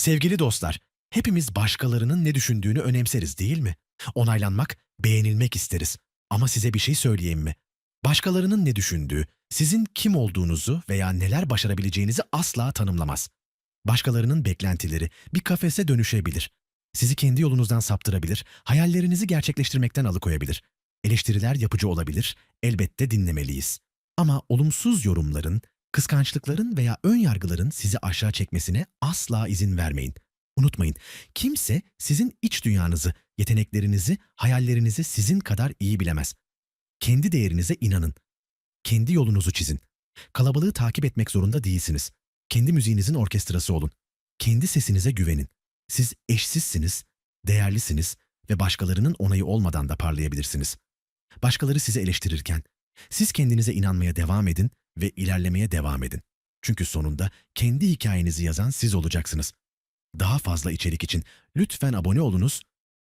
Sevgili dostlar, hepimiz başkalarının ne düşündüğünü önemseriz değil mi? Onaylanmak, beğenilmek isteriz. Ama size bir şey söyleyeyim mi? Başkalarının ne düşündüğü, sizin kim olduğunuzu veya neler başarabileceğinizi asla tanımlamaz. Başkalarının beklentileri bir kafese dönüşebilir. Sizi kendi yolunuzdan saptırabilir, hayallerinizi gerçekleştirmekten alıkoyabilir. Eleştiriler yapıcı olabilir, elbette dinlemeliyiz. Ama olumsuz yorumların, kıskançlıkların veya ön yargıların sizi aşağı çekmesine asla izin vermeyin. Unutmayın, kimse sizin iç dünyanızı, yeteneklerinizi, hayallerinizi sizin kadar iyi bilemez. Kendi değerinize inanın. Kendi yolunuzu çizin. Kalabalığı takip etmek zorunda değilsiniz. Kendi müziğinizin orkestrası olun. Kendi sesinize güvenin. Siz eşsizsiniz, değerlisiniz ve başkalarının onayı olmadan da parlayabilirsiniz. Başkaları sizi eleştirirken, siz kendinize inanmaya devam edin ve ilerlemeye devam edin. Çünkü sonunda kendi hikayenizi yazan siz olacaksınız. Daha fazla içerik için lütfen abone olunuz